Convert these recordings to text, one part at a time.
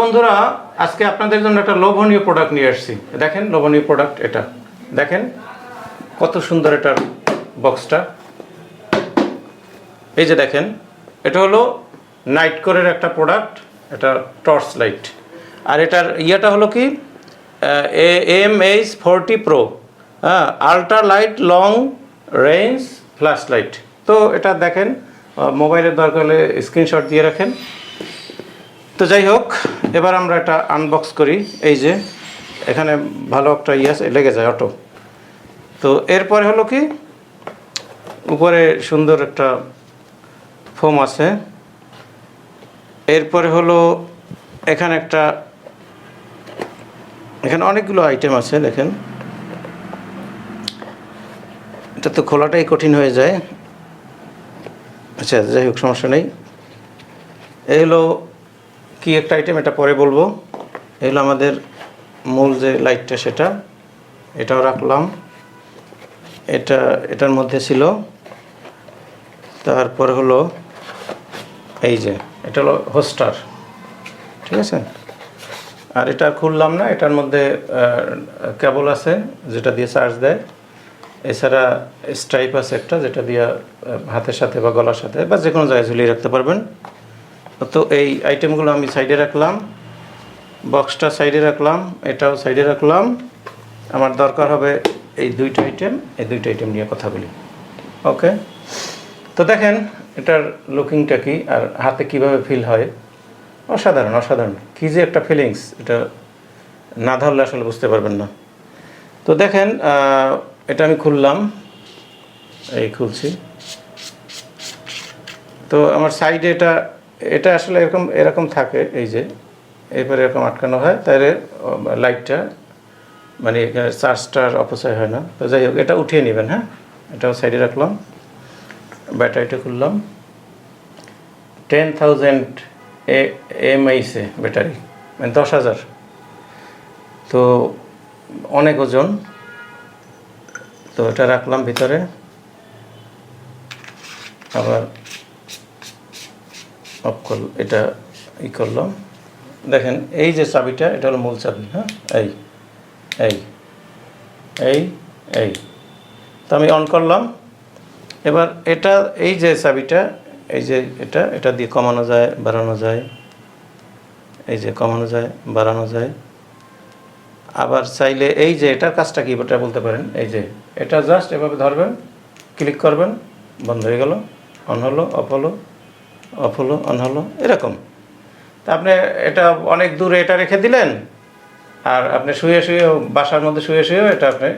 বন্ধুরা, আজকে আপনাদের জন্য একটা লোভনীয় প্রোডাক্ট নিয়ে আসছি। দেখেন লোভনীয় প্রোডাক্ট এটা। দেখেন কত সুন্দর এটার বক্সটা এই যে দেখেন, এটা হলো নাইট কোরের একটা প্রোডাক্ট এটা টর্চ লাইট আর এটার ইয়েটা হলো কি? এম এইচ ফোরটি প্রো হ্যাঁ ultra light long range flash light তো এটা দেখেন মোবাইলের দরকার হলে স্ক্রিনশট দিয়ে রাখেন। তো যাই হোক এবার আমরা এটা আনবক্স করি। এই যে, এখানে ভালো একটা ইয়ে আছে, লেগে যায় অটো তো এরপরে হলো কি, উপরে সুন্দর একটা ফোম আছে। এরপরে হলো এখানে একটা, এখানে অনেকগুলো আইটেম আছে, দেখেন। এটা তো খোলাটাই কঠিন হয়ে যায়। আচ্ছা যাই হোক, সমস্যা নেই। এই হলো কি একটা আইটেম এটা পরে বলব? এই হলো আমাদের মূল যে লাইটটা সেটা। এটাও রাখলাম। এটা, এটার মধ্যে ছিল। তারপর হলো এই যে, এটা হলো হোস্টার ঠিক আছে? আর এটা খুললাম না, এটার মধ্যে কেবল আছে, যেটা দিয়ে চার্জ দেয়। এছাড়া স্ট্রাইপ আছে একটা, যেটা দিয়ে হাতের সাথে বা গলার সাথে বা যে কোনো জায়গায় ঝুলিয়ে রাখতে পারবেন। তো এই আইটেমগুলো আমি সাইডে রাখলাম বক্সটা সাইডে রাখলাম, এটাও সাইডে রাখলাম। আমার দরকার হবে এই দুইটা আইটেম এই দুইটা আইটেম নিয়ে কথা বলি। ওকে তো দেখেন, এটার লুকিংটা কি আর হাতে কীভাবে ফিল হয়? অসাধারণ অসাধারণ। কী যে একটা ফিলিংস এটা না ধরলে আসলে বুঝতে পারবেন না। তো দেখেন এটা আমি খুললাম। এই খুলছি। তো আমার সাইডে এটা এটা আসলে এরকম এরকম থাকে, এই যে, এরপরে এরকম আটকানো হয়, তাহলে লাইটটা মানে চার্জটার অপচয় হয় না। তো যাই হোক, এটা উঠিয়ে নেবেন হ্যাঁ? এটাও সাইডে রাখলাম, ব্যাটারিটা খুললাম। টেন থাউজেন্ড এ এমআইসে ব্যাটারি মানে দশ হাজার। তো, অনেক ওজন। তো এটা রাখলাম ভিতরে। আবার অফ কর এটা ই করলাম। দেখেন, এই যে চাবিটা, এটা হলো মূল চাবি হ্যাঁ? এই এই এই এই। তো আমি অন করলাম। এবার এটা, এই যে চাবিটা, এই যে এটা এটা দিয়ে কমানো যায়, বাড়ানো যায়। এই যে কমানো যায়, বাড়ানো যায়। আবার চাইলে এই যে এটার কাজটা কি, এটা বলতে পারেন? এই যে, এটা জাস্ট এভাবে ধরবেন ক্লিক করবেন, বন্ধ হয়ে গেল অন হলো অফ হলো। অফ হলো অন হলো এরকম। তা আপনি এটা অনেক দূরে এটা রেখে দিলেন, আর আপনি শুয়ে শুয়ে বাসার মধ্যে শুয়ে শুয়েও এটা আপনি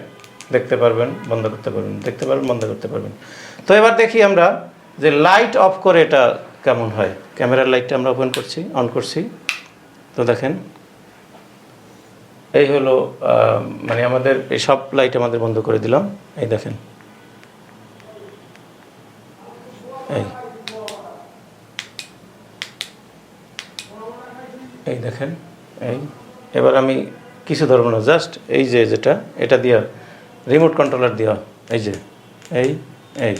দেখতে পারবেন, বন্ধ করতে পারবেন, দেখতে পারবেন, বন্ধ করতে পারবেন। তো এবার দেখি আমরা যে লাইট অফ করে এটা কেমন হয়। ক্যামেরার লাইটটা আমরা ওপেন করছি অন করছি। তো দেখেন, এই হলো মানে আমাদের এই সব লাইট আমাদের বন্ধ করে দিলাম। এই দেখেন, এই। এই দেখেন। এই এবার আমি কিছু ধরবো না জাস্ট এই যে যেটা, এটা দিয়া রিমোট কন্ট্রোলার দেওয়া এই যে, এই এই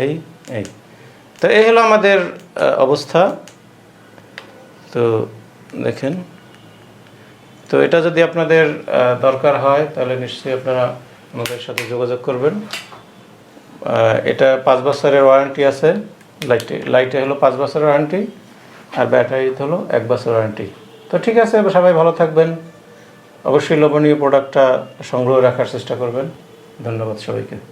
এই এই। তো এই হলো আমাদের অবস্থা। তো দেখেন, তো এটা যদি আপনাদের দরকার হয়, তাহলে নিশ্চয়ই আপনারা আমাদের সাথে যোগাযোগ করবেন। এটা পাঁচ বছরের ওয়ারেন্টি আছে লাইটে লাইটে হলো পাঁচ বছরের ওয়ারেন্টি আর ব্যাটারি হলো এক বছর ওয়ারেন্টি তো ঠিক আছে সবাই ভালো থাকবেন। অবশ্যই লোভনীয় প্রোডাক্টটা সংগ্রহ রাখার চেষ্টা করবেন। ধন্যবাদ সবাইকে।